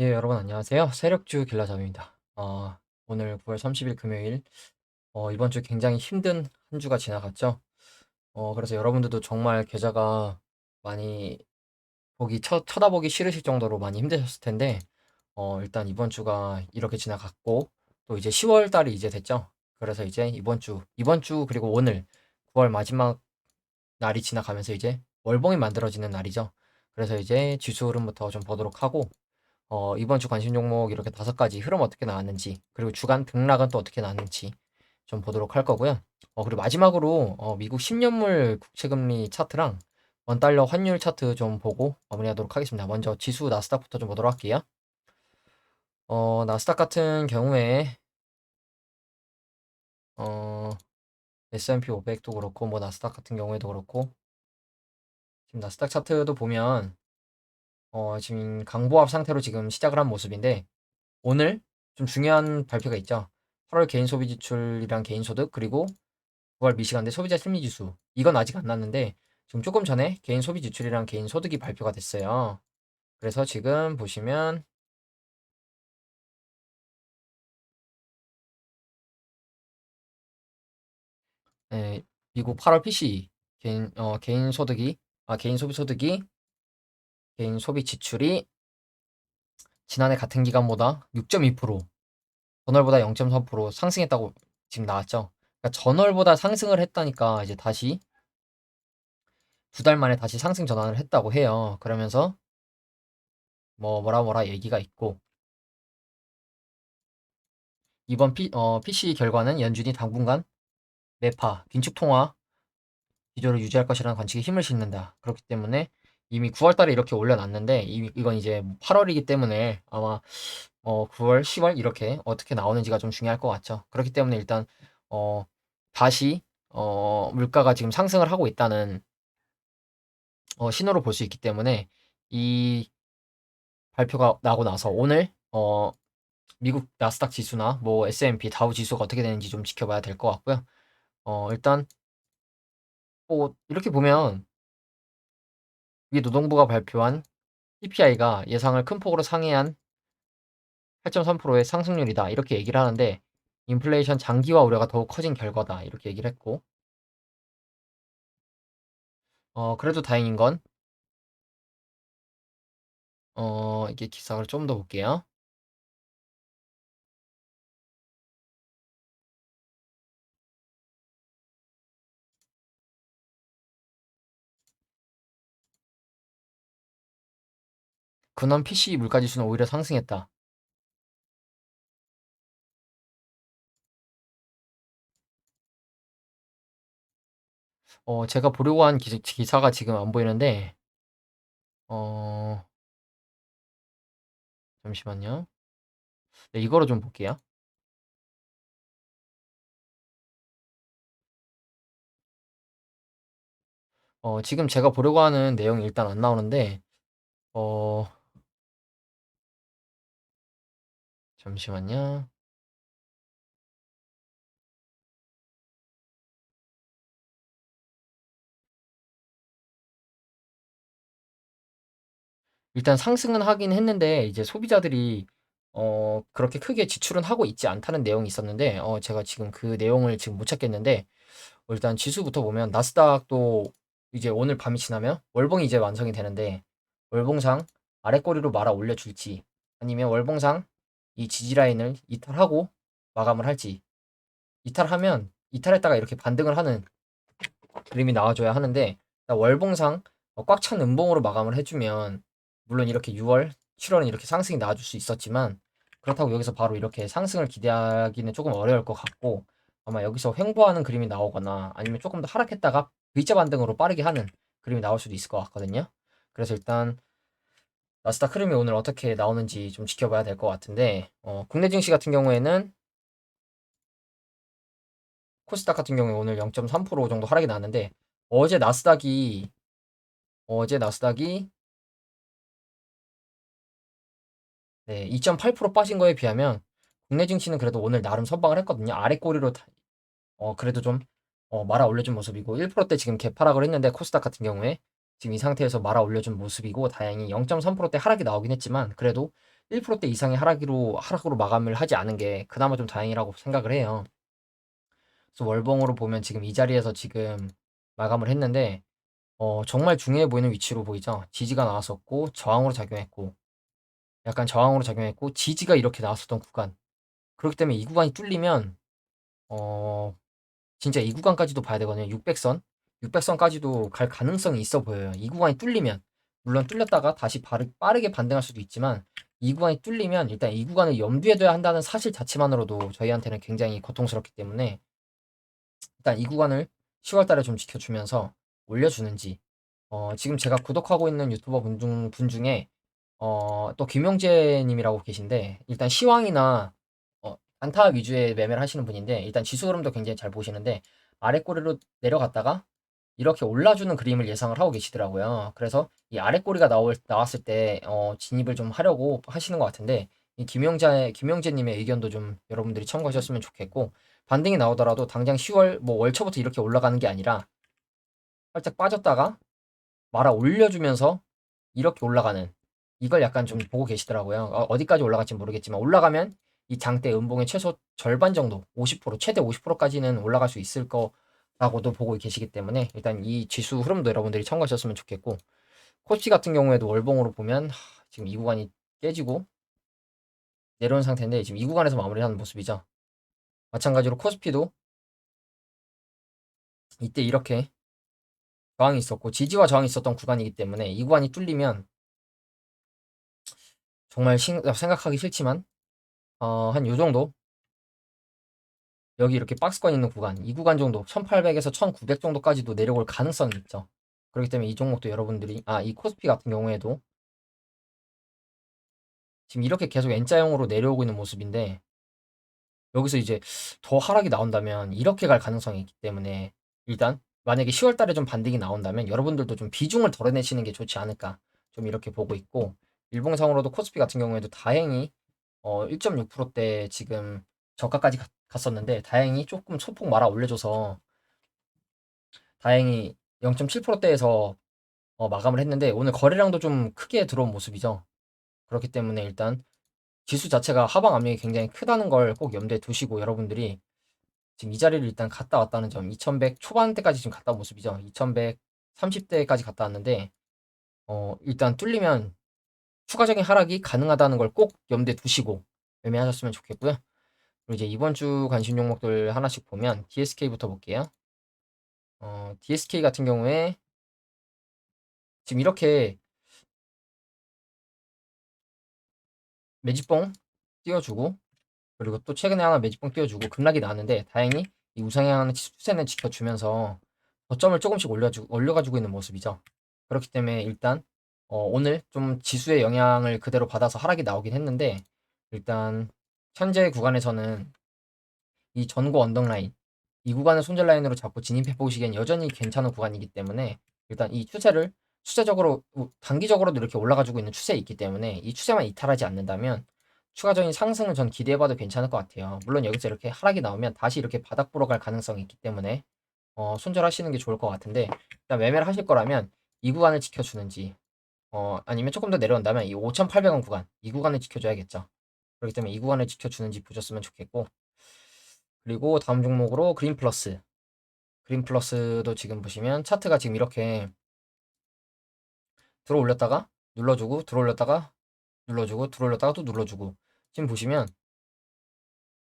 예, 여러분 안녕하세요. 세력주 길라잡입니다. 어, 오늘 9월 30일 금요일, 어, 이번 주 굉장히 힘든 한 주가 지나갔죠. 어, 그래서 여러분들도 정말 계좌가 많이 보기, 쳐, 쳐다보기 싫으실 정도로 많이 힘드셨을 텐데, 어, 일단 이번 주가 이렇게 지나갔고, 또 이제 10월 달이 이제 됐죠. 그래서 이제 이번 주, 이번 주 그리고 오늘 9월 마지막 날이 지나가면서 이제 월봉이 만들어지는 날이죠. 그래서 이제 지수 흐름부터 좀 보도록 하고, 어, 이번 주 관심 종목 이렇게 다섯 가지 흐름 어떻게 나왔는지, 그리고 주간 등락은 또 어떻게 나왔는지 좀 보도록 할 거고요. 어, 그리고 마지막으로 어, 미국 10년물 국채금리 차트랑 원달러 환율 차트 좀 보고 마무리하도록 하겠습니다. 먼저 지수 나스닥부터 좀 보도록 할게요. 어, 나스닥 같은 경우에 어, S&P 500도 그렇고 뭐 나스닥 같은 경우에도 그렇고 지금 나스닥 차트도 보면 어, 지금 강보합 상태로 지금 시작을 한 모습인데 오늘 좀 중요한 발표가 있죠. 8월 개인 소비 지출이랑 개인 소득 그리고 9월 미시간대 소비자 심리 지수 이건 아직 안 났는데 지금 조금 전에 개인 소비 지출이랑 개인 소득이 발표가 됐어요. 그래서 지금 보시면 예, 미국 8월 PCE 개인 어, 개인 소득이 아 개인 소비 소득이 개인 소비 지출이 지난해 같은 기간보다 6.2% 전월보다 0.3% 상승했다고 지금 나왔죠. 그러니까 전월보다 상승을 했다니까 이제 다시 두 달 만에 다시 상승 전환을 했다고 해요. 그러면서 뭐 뭐라 뭐라 얘기가 있고 이번 P, 어, PC 결과는 연준이 당분간 매파, 긴축 통화 기조를 유지할 것이라는 관측에 힘을 싣는다. 그렇기 때문에 이미 9월 달에 이렇게 올려놨는데 이건 이제 8월이기 때문에 아마 어 9월, 10월 이렇게 어떻게 나오는지가 좀 중요할 것 같죠. 그렇기 때문에 일단 어 다시 어 물가가 지금 상승을 하고 있다는 어 신호로 볼 수 있기 때문에 이 발표가 나고 나서 오늘 어 미국 나스닥 지수나 뭐 S&P 다우 지수가 어떻게 되는지 좀 지켜봐야 될 것 같고요. 어 일단 뭐 이렇게 보면 위 노동부가 발표한 CPI가 예상을 큰 폭으로 상회한 8.3%의 상승률이다. 이렇게 얘기를 하는데 인플레이션 장기화 우려가 더욱 커진 결과다. 이렇게 얘기를 했고 어 그래도 다행인 건 어 이게 기사를 좀 더 볼게요. 근원 PC 물가 지수는 오히려 상승했다. 어 제가 보려고 한 기, 기사가 지금 안 보이는데 어 잠시만요. 네, 이거로 좀 볼게요. 어 지금 제가 보려고 하는 내용이 일단 안 나오는데 어 잠시만요. 일단 상승은 하긴 했는데 이제 소비자들이 어 그렇게 크게 지출은 하고 있지 않다는 내용이 있었는데 어 제가 지금 그 내용을 지금 못 찾겠는데 어 일단 지수부터 보면 나스닥도 이제 오늘 밤이 지나면 월봉이 이제 완성이 되는데 월봉상 아래 꼬리로 말아 올려 줄지 아니면 월봉상 이 지지 라인을 이탈하고 마감을 할지 이탈하면 이탈했다가 이렇게 반등을 하는 그림이 나와줘야 하는데 월봉상 어꽉찬 음봉으로 마감을 해주면 물론 이렇게 6월, 7월은 이렇게 상승이 나와줄 수 있었지만 그렇다고 여기서 바로 이렇게 상승을 기대하기는 조금 어려울 것 같고 아마 여기서 횡보하는 그림이 나오거나 아니면 조금 더 하락했다가 V자 반등으로 빠르게 하는 그림이 나올 수도 있을 것 같거든요. 그래서 일단 나스닥 흐름이 오늘 어떻게 나오는지 좀 지켜봐야 될 것 같은데 어, 국내 증시 같은 경우에는 코스닥 같은 경우에 오늘 0.3% 정도 하락이 나는데 어제 나스닥이 어제 나스닥이 네, 2.8% 빠진 거에 비하면 국내 증시는 그래도 오늘 나름 선방을 했거든요. 아래 꼬리로 어 그래도 좀 어, 말아 올려준 모습이고 1%대 지금 개파락을 했는데 코스닥 같은 경우에 지금 이 상태에서 말아 올려준 모습이고 다행히 0.3%대 하락이 나오긴 했지만 그래도 1%대 이상의 하락으로 하락으로 마감을 하지 않은 게 그나마 좀 다행이라고 생각을 해요. 그래서 월봉으로 보면 지금 이 자리에서 지금 마감을 했는데 어, 정말 중요해 보이는 위치로 보이죠. 지지가 나왔었고 저항으로 작용했고 약간 저항으로 작용했고 지지가 이렇게 나왔었던 구간. 그렇기 때문에 이 구간이 뚫리면 어 진짜 이 구간까지도 봐야 되거든요. 600선. 600선까지도 갈 가능성이 있어 보여요. 이 구간이 뚫리면 물론 뚫렸다가 다시 빠르게 반등할 수도 있지만 이 구간이 뚫리면 일단 이 구간을 염두에 둬야 한다는 사실 자체만으로도 저희한테는 굉장히 고통스럽기 때문에 일단 이 구간을 10월 달에 좀 지켜주면서 올려주는지 어, 지금 제가 구독하고 있는 유튜버 분, 중, 분 중에 어, 또 김용재 님이라고 계신데 일단 시황이나 어, 안타 위주의 매매를 하시는 분인데 일단 지수 흐름도 굉장히 잘 보시는데 아래 꼬리로 내려갔다가 이렇게 올라주는 그림을 예상을 하고 계시더라고요. 그래서 이 아래 꼬리가 나올, 나왔을 때 어, 진입을 좀 하려고 하시는 것 같은데 이 김용재 김용재님의 의견도 좀 여러분들이 참고하셨으면 좋겠고 반등이 나오더라도 당장 10월 뭐 월초부터 이렇게 올라가는 게 아니라 살짝 빠졌다가 말아 올려주면서 이렇게 올라가는 이걸 약간 좀 보고 계시더라고요. 어, 어디까지 올라갈지 모르겠지만 올라가면 이 장대 음봉의 최소 절반 정도 50% 최대 50%까지는 올라갈 수 있을 거 라고도 보고 계시기 때문에 일단 이 지수 흐름도 여러분들이 참고하셨으면 좋겠고 코치 같은 경우에도 월봉으로 보면 하, 지금 이 구간이 깨지고 내려온 상태인데 지금 이 구간에서 마무리하는 모습이죠. 마찬가지로 코스피도 이때 이렇게 저항이 있었고 지지와 저항이 있었던 구간이기 때문에 이 구간이 뚫리면 정말 신- 생각하기 싫지만 어, 한 요 정도 여기 이렇게 박스권 있는 구간 이 구간 정도 1800에서 1900 정도까지도 내려올 가능성이 있죠. 그렇기 때문에 이 종목도 여러분들이 아 이 코스피 같은 경우에도 지금 이렇게 계속 N자형으로 내려오고 있는 모습인데 여기서 이제 더 하락이 나온다면 이렇게 갈 가능성이 있기 때문에 일단 만약에 10월 달에 좀 반등이 나온다면 여러분들도 좀 비중을 덜어내시는 게 좋지 않을까 좀 이렇게 보고 있고 일봉상으로도 코스피 같은 경우에도 다행히 어 1.6%대 지금 저가까지 가- 갔었는데 다행히 조금 소폭 말아 올려줘서 다행히 0.7%대에서 어, 마감을 했는데 오늘 거래량도 좀 크게 들어온 모습이죠. 그렇기 때문에 일단 지수 자체가 하방 압력이 굉장히 크다는 걸 꼭 염두에 두시고 여러분들이 지금 이 자리를 일단 갔다 왔다는 점 2100 초반대까지 지금 갔다 온 모습이죠. 2130대까지 갔다 왔는데 어, 일단 뚫리면 추가적인 하락이 가능하다는 걸 꼭 염두에 두시고 매매하셨으면 좋겠고요. 이제 이번 주 관심 종목들 하나씩 보면 DSK부터 볼게요. 어, DSK 같은 경우에 지금 이렇게 매집봉 띄워주고 그리고 또 최근에 하나 매집봉 띄워주고 급락이 나왔는데 다행히 이 우상향하는 추세는 지켜주면서 저점을 조금씩 올려주, 올려가지고 있는 모습이죠. 그렇기 때문에 일단 어, 오늘 좀 지수의 영향을 그대로 받아서 하락이 나오긴 했는데 일단 현재 구간에서는 이 전고 언덕 라인 이 구간을 손절 라인으로 잡고 진입해 보시기엔 여전히 괜찮은 구간이기 때문에 일단 이 추세를 추세적으로 단기적으로도 이렇게 올라가지고 있는 추세에 있기 때문에 이 추세만 이탈하지 않는다면 추가적인 상승을 전 기대해봐도 괜찮을 것 같아요. 물론 여기서 이렇게 하락이 나오면 다시 이렇게 바닥 보러 갈 가능성이 있기 때문에 어, 손절하시는 게 좋을 것 같은데 일단 매매를 하실 거라면 이 구간을 지켜주는지 어, 아니면 조금 더 내려온다면 이 5,800원 구간 이 구간을 지켜줘야겠죠. 그렇기 때문에 이 구간을 지켜주는지 보셨으면 좋겠고 그리고 다음 종목으로 그린 플러스 그린 플러스도 지금 보시면 차트가 지금 이렇게 들어 올렸다가 눌러주고 들어 올렸다가 눌러주고 들어 올렸다가 또 눌러주고 지금 보시면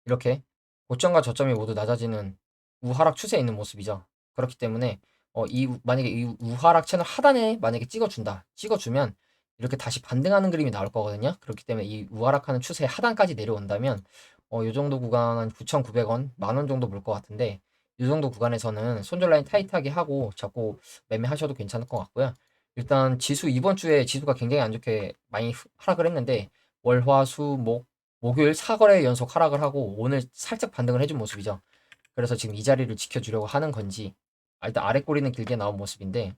이렇게 고점과 저점이 모두 낮아지는 우하락 추세에 있는 모습이죠. 그렇기 때문에 어, 이 우- 만약에 이 우하락 채널 하단에 만약에 찍어준다. 찍어주면 이렇게 다시 반등하는 그림이 나올 거거든요. 그렇기 때문에 이 우하락하는 추세 하단까지 내려온다면 어, 요 정도 구간 한 9,900원, 만 원 정도 물 것 같은데 이 정도 구간에서는 손절 라인 타이트하게 하고 자꾸 매매하셔도 괜찮을 것 같고요. 일단 지수 이번 주에 지수가 굉장히 안 좋게 많이 후- 하락을 했는데 월, 화, 수, 목 목요일 4거래 연속 하락을 하고 오늘 살짝 반등을 해준 모습이죠. 그래서 지금 이 자리를 지켜주려고 하는 건지 아, 일단 아래 꼬리는 길게 나온 모습인데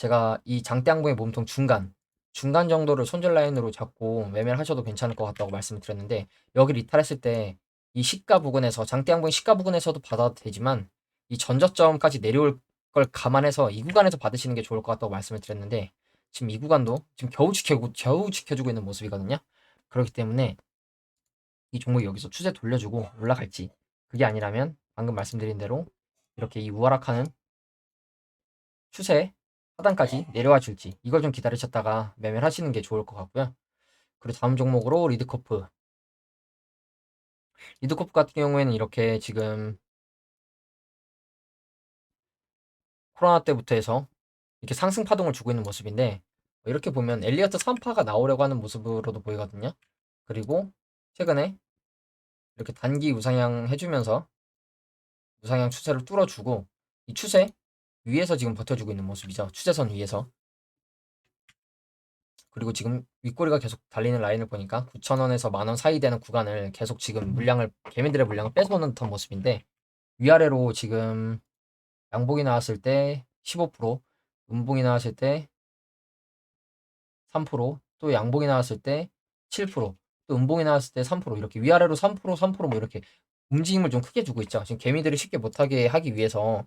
제가 이 장대항봉의 몸통 중간 중간 정도를 손절 라인으로 잡고 매매를 하셔도 괜찮을 것 같다고 말씀을 드렸는데 여기를 이탈했을 때 이 시가 부근에서 장대항봉의 시가 부근에서도 받아도 되지만 이 전저점까지 내려올 걸 감안해서 이 구간에서 받으시는 게 좋을 것 같다고 말씀을 드렸는데 지금 이 구간도 지금 겨우 지켜고 겨우 지켜주고 있는 모습이거든요. 그렇기 때문에 이 종목이 여기서 추세 돌려주고 올라갈지 그게 아니라면 방금 말씀드린 대로 이렇게 이 우하락하는 추세 하단까지 내려와 줄지 이걸 좀 기다리셨다가 매매를 하시는 게 좋을 것 같고요. 그리고 다음 종목으로 리드커프 리드커프 같은 경우에는 이렇게 지금 코로나 때부터 해서 이렇게 상승 파동을 주고 있는 모습인데 이렇게 보면 엘리어트 3파가 나오려고 하는 모습으로도 보이거든요. 그리고 최근에 이렇게 단기 우상향 해주면서 우상향 추세를 뚫어주고 이 추세 위에서 지금 버텨주고 있는 모습이죠. 추세선 위에서. 그리고 지금 윗꼬리가 계속 달리는 라인을 보니까 9,000원에서 만원 사이 되는 구간을 계속 지금 물량을 개미들의 물량을 뺏어오는 듯한 모습인데 위아래로 지금 양봉이 나왔을 때 15%, 음봉이 나왔을 때 3%, 또 양봉이 나왔을 때 7%, 또 음봉이 나왔을 때 3% 이렇게 위아래로 3%, 3%뭐 이렇게 움직임을 좀 크게 주고 있죠. 지금 개미들이 쉽게 못하게 하기 위해서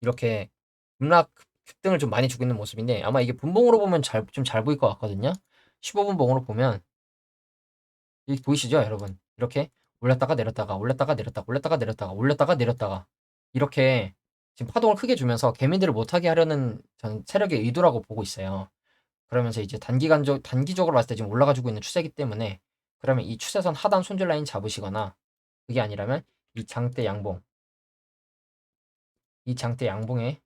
이렇게 급락 급등을 좀 많이 주고 있는 모습인데 아마 이게 분봉으로 보면 잘 좀 잘 보일 것 같거든요. 15분봉으로 보면 여기 보이시죠, 여러분? 이렇게 올렸다가 내렸다가 올렸다가 내렸다가 올렸다가 내렸다가 올렸다가 내렸다가 이렇게 지금 파동을 크게 주면서 개미들을 못하게 하려는 전 세력의 의도라고 보고 있어요. 그러면서 이제 단기간적 단기적으로 봤을 때 지금 올라가지고 있는 추세이기 때문에 그러면 이 추세선 하단 손절 라인 잡으시거나 그게 아니라면 이 장대 양봉 이 장대 양봉에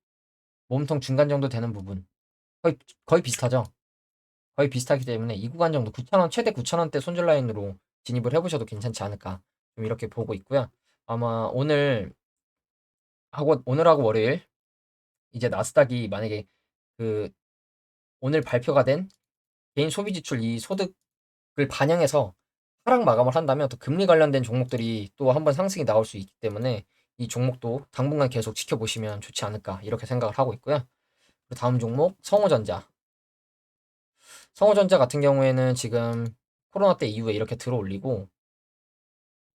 몸통 중간 정도 되는 부분 거의 거의 비슷하죠. 거의 비슷하기 때문에 이 구간 정도 9,000원 최대 9,000원대 손절 라인으로 진입을 해보셔도 괜찮지 않을까 좀 이렇게 보고 있고요. 아마 오늘 하고 오늘하고 월요일 이제 나스닥이 만약에 그 오늘 발표가 된 개인 소비 지출 이 소득을 반영해서 하락 마감을 한다면 또 금리 관련된 종목들이 또 한번 상승이 나올 수 있기 때문에 이 종목도 당분간 계속 지켜보시면 좋지 않을까 이렇게 생각을 하고 있고요. 다음 종목 성호전자. 성호전자 같은 경우에는 지금 코로나 때 이후에 이렇게 들어올리고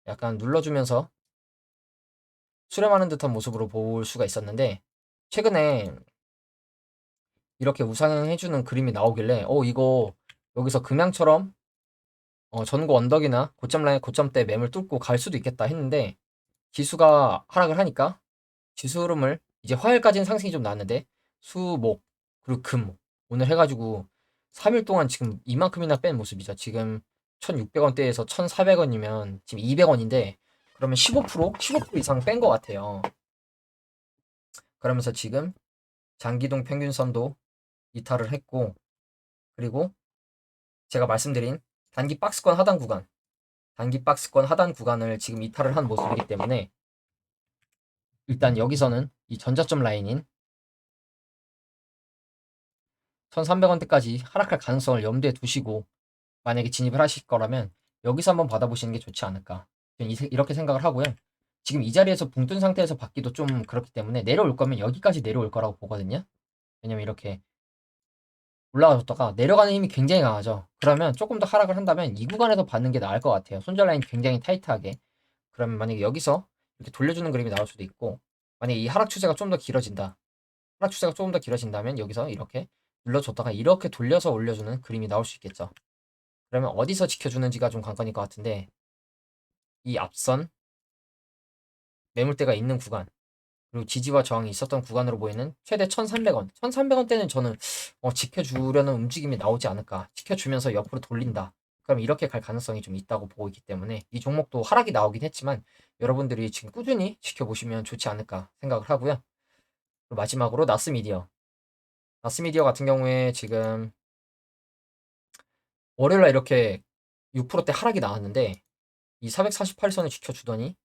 약간 눌러주면서 수렴하는 듯한 모습으로 볼 수가 있었는데 최근에 이렇게 우상향해주는 그림이 나오길래 어 이거 여기서 금양처럼 어, 전고 언덕이나 고점 라인 고점대 매물 뚫고 갈 수도 있겠다 했는데 지수가 하락을 하니까 지수 흐름을 이제 화요일까지는 상승이 좀 나왔는데 수, 목 그리고 금 오늘 해가지고 3일 동안 지금 이만큼이나 뺀 모습이죠. 지금 1,600원대에서 1,400원이면 지금 200원인데 그러면 15% 15% 이상 뺀 것 같아요. 그러면서 지금 장기동 평균선도 이탈을 했고 그리고 제가 말씀드린 단기 박스권 하단 구간 단기 박스권 하단 구간을 지금 이탈을 한 모습이기 때문에 일단 여기서는 이 전자점 라인인 1300원대까지 하락할 가능성을 염두에 두시고 만약에 진입을 하실 거라면 여기서 한번 받아보시는 게 좋지 않을까 이렇게 생각을 하고요. 지금 이 자리에서 붕 뜬 상태에서 받기도 좀 그렇기 때문에 내려올 거면 여기까지 내려올 거라고 보거든요. 왜냐면 이렇게 올라가줬다가 내려가는 힘이 굉장히 강하죠. 그러면 조금 더 하락을 한다면 이 구간에서 받는 게 나을 것 같아요. 손절 라인 굉장히 타이트하게. 그러면 만약에 여기서 이렇게 돌려주는 그림이 나올 수도 있고 만약에 이 하락 추세가 좀 더 길어진다. 하락 추세가 조금 더 길어진다면 여기서 이렇게 눌러줬다가 이렇게 돌려서 올려주는 그림이 나올 수 있겠죠. 그러면 어디서 지켜주는지가 좀 관건일 것 같은데 이 앞선 매물대가 있는 구간 그리고 지지와 저항이 있었던 구간으로 보이는 최대 1,300원. 1,300원대는 저는 어, 지켜주려는 움직임이 나오지 않을까. 지켜주면서 옆으로 돌린다. 그럼 이렇게 갈 가능성이 좀 있다고 보고 있기 때문에 이 종목도 하락이 나오긴 했지만 여러분들이 지금 꾸준히 지켜보시면 좋지 않을까 생각을 하고요. 마지막으로 나스미디어. 나스미디어 같은 경우에 지금 월요일날 이렇게 6%대 하락이 나왔는데 이 448선을 지켜주더니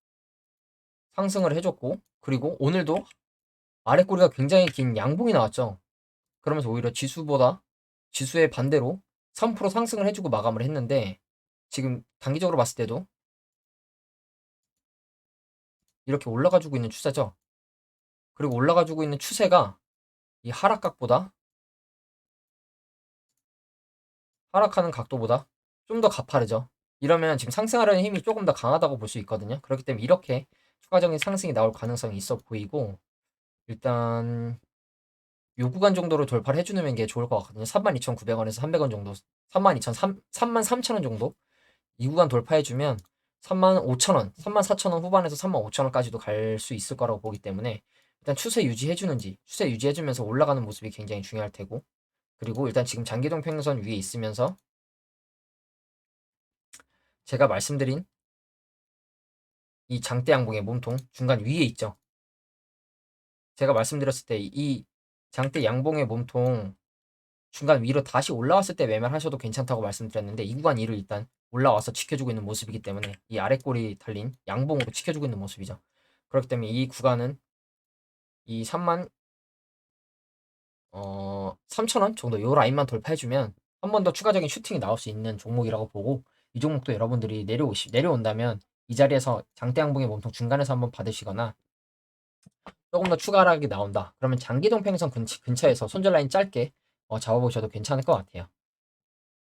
상승을 해줬고 그리고 오늘도 아래 꼬리가 굉장히 긴 양봉이 나왔죠. 그러면서 오히려 지수보다 지수의 반대로 3% 상승을 해주고 마감을 했는데 지금 단기적으로 봤을 때도 이렇게 올라가지고 있는 추세죠. 그리고 올라가지고 있는 추세가 이 하락각보다 하락하는 각도보다 좀 더 가파르죠. 이러면 지금 상승하려는 힘이 조금 더 강하다고 볼 수 있거든요. 그렇기 때문에 이렇게 추가적인 상승이 나올 가능성이 있어 보이고 일단 요 구간 정도로 돌파를 해주는 게 좋을 것 같거든요. 32,900원에서 300원 정도, 32,000, 33,000원 정도 이 구간 돌파해주면 35,000원, 34,000원 후반에서 35,000원까지도 갈 수 있을 거라고 보기 때문에 일단 추세 유지해주는지 추세 유지해주면서 올라가는 모습이 굉장히 중요할 테고 그리고 일단 지금 장기동 평균선 위에 있으면서 제가 말씀드린 이 장대 양봉의 몸통 중간 위에 있죠. 제가 말씀드렸을 때 이 장대 양봉의 몸통 중간 위로 다시 올라왔을 때 매매를 하셔도 괜찮다고 말씀드렸는데 이 구간 2를 일단 올라와서 지켜주고 있는 모습이기 때문에 이 꼬리 달린 양봉으로 지켜주고 있는 모습이죠. 그렇기 때문에 이 구간은 이 3만 어 3천원 정도 요 라인만 돌파해주면 한 번 더 추가적인 슈팅이 나올 수 있는 종목이라고 보고 이 종목도 여러분들이 내려오시 내려온다면 이 자리에서 장대 양봉의 몸통 중간에서 한번 받으시거나 조금 더 추가 하락이 나온다. 그러면 장기동 평선 근처, 근처 에서 손절 라인 짧게 어, 잡아보셔도 괜찮을 것 같아요.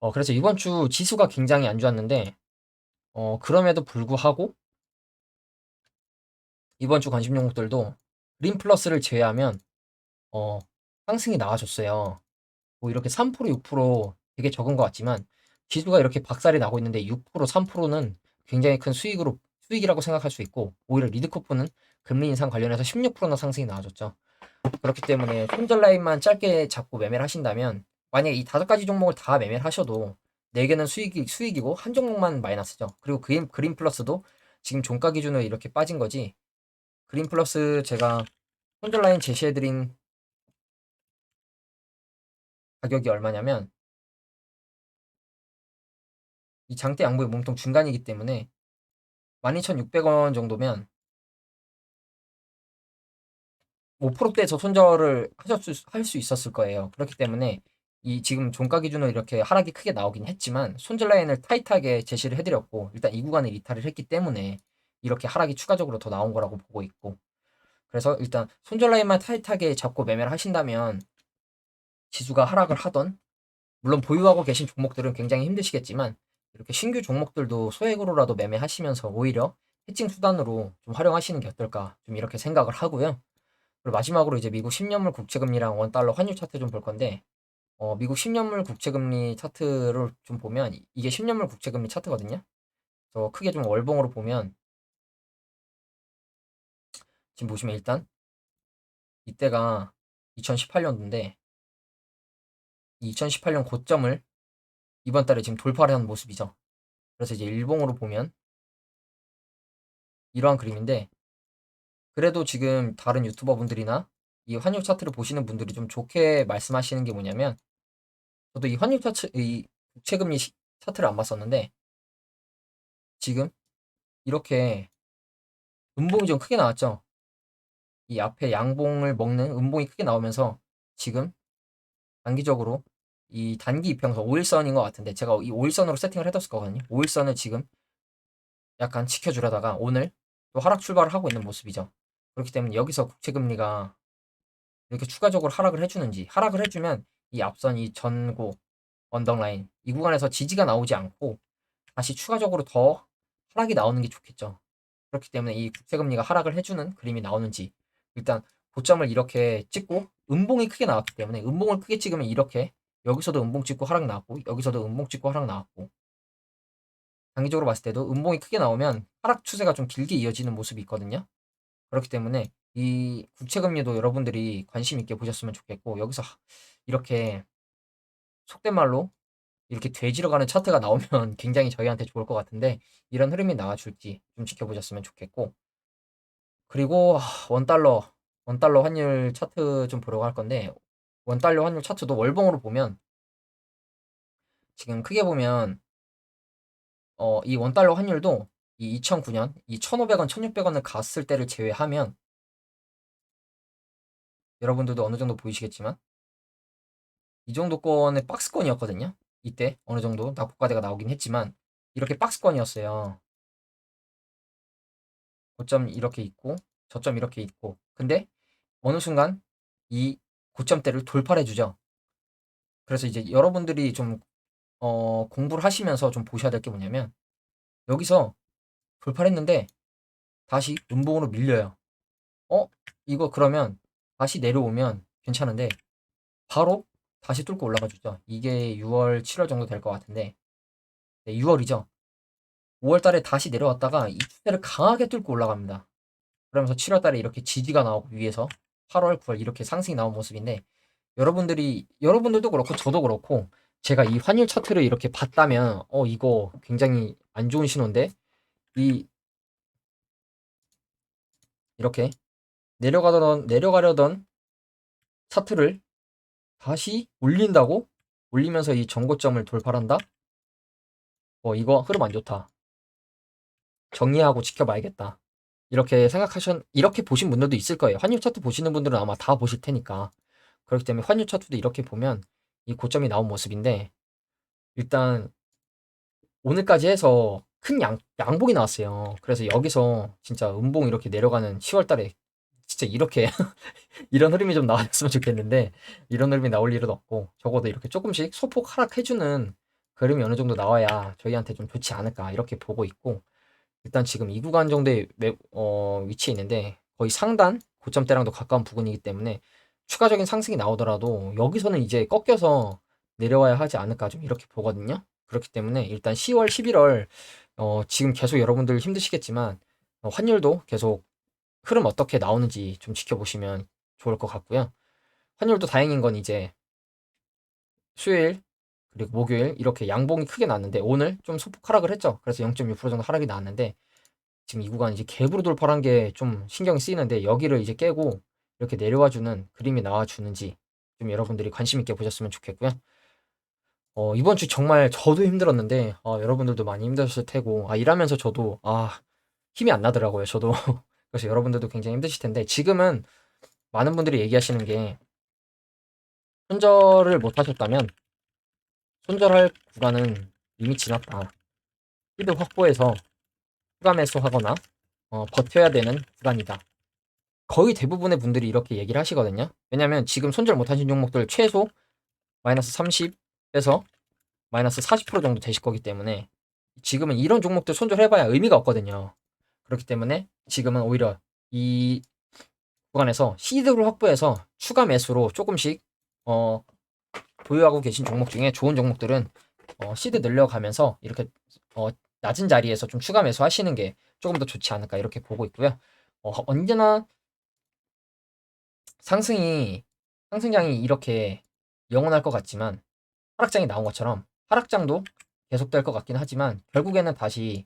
어, 그래서 이번 주 지수가 굉장히 안 좋았는데 어, 그럼에도 불구하고 이번 주 관심 종목들도 림 플러스를 제외하면 어, 상승이 나와줬어요. 뭐 이렇게 3% 6% 되게 적은 것 같지만 지수가 이렇게 박살이 나고 있는데 6% 3%는 굉장히 큰 수익으로 수익이라고 생각할 수 있고 오히려 리드코프는 금리 인상 관련해서 16%나 상승이 나와줬죠. 그렇기 때문에 손절 라인만 짧게 잡고 매매를 하신다면 만약에 이 다섯 가지 종목을 다 매매를 하셔도 네 개는 수익이 수익이고 한 종목만 마이너스죠. 그리고 그린, 그린 플러스도 지금 종가 기준으로 이렇게 빠진 거지. 그린 플러스 제가 손절 라인 제시해드린 가격이 얼마냐면 이 장대 양보의 몸통 중간이기 때문에 12,600원 정도면 5%대에서 손절을 하셨을 할 수 있었을 거예요. 그렇기 때문에 이 지금 종가 기준으로 이렇게 하락이 크게 나오긴 했지만 손절 라인을 타이트하게 제시를 해드렸고 일단 이 구간을 이탈을 했기 때문에 이렇게 하락이 추가적으로 더 나온 거라고 보고 있고 그래서 일단 손절 라인만 타이트하게 잡고 매매를 하신다면 지수가 하락을 하던 물론 보유하고 계신 종목들은 굉장히 힘드시겠지만 이렇게 신규 종목들도 소액으로라도 매매하시면서 오히려 해칭 수단으로 좀 활용하시는 게 어떨까 좀 이렇게 생각을 하고요. 그리고 마지막으로 이제 미국 10년물 국채금리랑 원달러 환율 차트 좀 볼 건데 어, 미국 10년물 국채금리 차트를 좀 보면 이게 10년물 국채금리 차트거든요. 그래서 크게 좀 월봉으로 보면 지금 보시면 일단 이때가 2018년도인데 2018년 고점을 이번 달에 지금 돌파를 한 모습이죠. 그래서 이제 일봉으로 보면 이러한 그림인데 그래도 지금 다른 유튜버 분들이나 이 환율 차트를 보시는 분들이 좀 좋게 말씀하시는 게 뭐냐면 저도 이 환율 차트 이 국채금리 차트를 안 봤었는데 지금 이렇게 음봉이 좀 크게 나왔죠. 이 앞에 양봉을 먹는 음봉이 크게 나오면서 지금 단기적으로 이 단기 이평선 5일선인 것 같은데 제가 이 5일선으로 세팅을 해뒀을 거거든요. 5일선을 지금 약간 지켜주려다가 오늘 또 하락 출발을 하고 있는 모습이죠. 그렇기 때문에 여기서 국채금리가 이렇게 추가적으로 하락을 해주는지 하락을 해주면 이 앞선 이 전고 언덕라인 이 구간에서 지지가 나오지 않고 다시 추가적으로 더 하락이 나오는 게 좋겠죠. 그렇기 때문에 이 국채금리가 하락을 해주는 그림이 나오는지 일단 고점을 이렇게 찍고 음봉이 크게 나왔기 때문에 음봉을 크게 찍으면 이렇게 여기서도 음봉 찍고 하락 나왔고 여기서도 음봉 찍고 하락 나왔고 단기적으로 봤을 때도 음봉이 크게 나오면 하락 추세가 좀 길게 이어지는 모습이 있거든요. 그렇기 때문에 이 국채금리도 여러분들이 관심 있게 보셨으면 좋겠고 여기서 이렇게 속된 말로 이렇게 돼지러 가는 차트가 나오면 굉장히 저희한테 좋을 것 같은데 이런 흐름이 나와줄지 좀 지켜보셨으면 좋겠고 그리고 원달러 원달러 환율 차트 좀 보려고 할 건데 원달러 환율 차트도 월봉으로 보면 지금 크게 보면 어, 이 원달러 환율도 이 2009년 이 1,500원, 1,600원을 갔을 때를 제외하면 여러분들도 어느 정도 보이시겠지만 이 정도 권의 박스권이었거든요. 이때 어느 정도 낙폭과대가 나오긴 했지만 이렇게 박스권이었어요. 고점 이렇게 있고 저점 이렇게 있고 근데 어느 순간 이 고점대를 돌파해 주죠. 그래서 이제 여러분들이 좀 어, 공부를 하시면서 좀 보셔야 될 게 뭐냐면 여기서 돌파를 했는데 다시 음봉으로 밀려요. 어? 이거 그러면 다시 내려오면 괜찮은데 바로 다시 뚫고 올라가 주죠. 이게 6월, 7월 정도 될 것 같은데 네, 6월이죠. 5월 달에 다시 내려왔다가 이 추세를 강하게 뚫고 올라갑니다. 그러면서 7월 달에 이렇게 지지가 나오고 위에서 8월, 9월 이렇게 상승이 나온 모습인데 여러분들이 여러분들도 그렇고 저도 그렇고 제가 이 환율 차트를 이렇게 봤다면 어 이거 굉장히 안 좋은 신호인데 이 이렇게 내려가던 내려가려던 차트를 다시 올린다고 올리면서 이 전고점을 돌파한다? 어 이거 흐름 안 좋다. 정리하고 지켜봐야겠다. 이렇게 생각하셨 이렇게 보신 분들도 있을 거예요. 환율 차트 보시는 분들은 아마 다 보실 테니까. 그렇기 때문에 환율 차트도 이렇게 보면 이 고점이 나온 모습인데 일단 오늘까지 해서 큰 양, 양봉이 나왔어요. 그래서 여기서 진짜 음봉 이렇게 내려가는 10월 달에 진짜 이렇게 이런 흐름이 좀 나왔으면 좋겠는데 이런 흐름이 나올 일은 없고 적어도 이렇게 조금씩 소폭 하락해주는 그림이 어느 정도 나와야 저희한테 좀 좋지 않을까 이렇게 보고 있고 일단 지금 이 구간 정도의 매- 어, 위치에 있는데 거의 상단 고점대랑도 가까운 부근이기 때문에 추가적인 상승이 나오더라도 여기서는 이제 꺾여서 내려와야 하지 않을까 좀 이렇게 보거든요. 그렇기 때문에 일단 10월, 11월 어, 지금 계속 여러분들 힘드시겠지만 어, 환율도 계속 흐름 어떻게 나오는지 좀 지켜보시면 좋을 것 같고요. 환율도 다행인 건 이제 수요일 그리고 목요일 이렇게 양봉이 크게 났는데 오늘 좀 소폭 하락을 했죠. 그래서 0.6% 정도 하락이 나왔는데 지금 이 구간 이제 갭으로 돌파한 게 좀 신경이 쓰이는데 여기를 이제 깨고 이렇게 내려와 주는 그림이 나와 주는지 좀 여러분들이 관심 있게 보셨으면 좋겠고요. 어, 이번 주 정말 저도 힘들었는데 어, 여러분들도 많이 힘드셨을 테고 아, 일하면서 저도 아, 힘이 안 나더라고요. 저도 그래서 여러분들도 굉장히 힘드실 텐데 지금은 많은 분들이 얘기하시는 게 손절을 못 하셨다면 손절할 구간은 이미 지났다. 스피드 확보해서 추가 매수하거나 어, 버텨야 되는 구간이다. 거의 대부분의 분들이 이렇게 얘기를 하시거든요. 왜냐면 지금 손절 못 하신 종목들 최소 마이너스 30에서 마이너스 40% 정도 되실 거기 때문에 지금은 이런 종목들 손절해봐야 의미가 없거든요. 그렇기 때문에 지금은 오히려 이 구간에서 시드를 확보해서 추가 매수로 조금씩 어, 보유하고 계신 종목 중에 좋은 종목들은 어, 시드 늘려가면서 이렇게 어, 낮은 자리에서 좀 추가 매수하시는 게 조금 더 좋지 않을까 이렇게 보고 있고요. 어, 언제나 상승이 상승장이 이렇게 영원할 것 같지만 하락장이 나온 것처럼 하락장도 계속될 것 같긴 하지만 결국에는 다시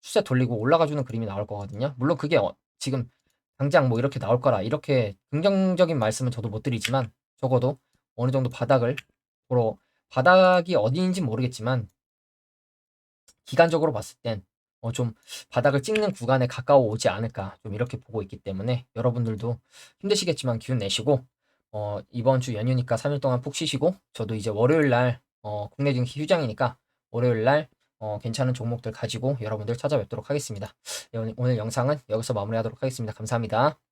추세 돌리고 올라가주는 그림이 나올 거거든요. 물론 그게 어, 지금 당장 뭐 이렇게 나올 거라 이렇게 긍정적인 말씀은 저도 못 드리지만 적어도 어느 정도 바닥을 보러 바닥이 어디인지 모르겠지만 기간적으로 봤을 땐 어, 좀 바닥을 찍는 구간에 가까워 오지 않을까 좀 이렇게 보고 있기 때문에 여러분들도 힘드시겠지만 기운 내시고 어, 이번 주 연휴니까 3일 동안 푹 쉬시고 저도 이제 월요일 날 어, 국내 증시 휴장이니까 월요일 날 어, 괜찮은 종목들 가지고 여러분들 찾아뵙도록 하겠습니다. 네, 오늘, 오늘 영상은 여기서 마무리하도록 하겠습니다. 감사합니다.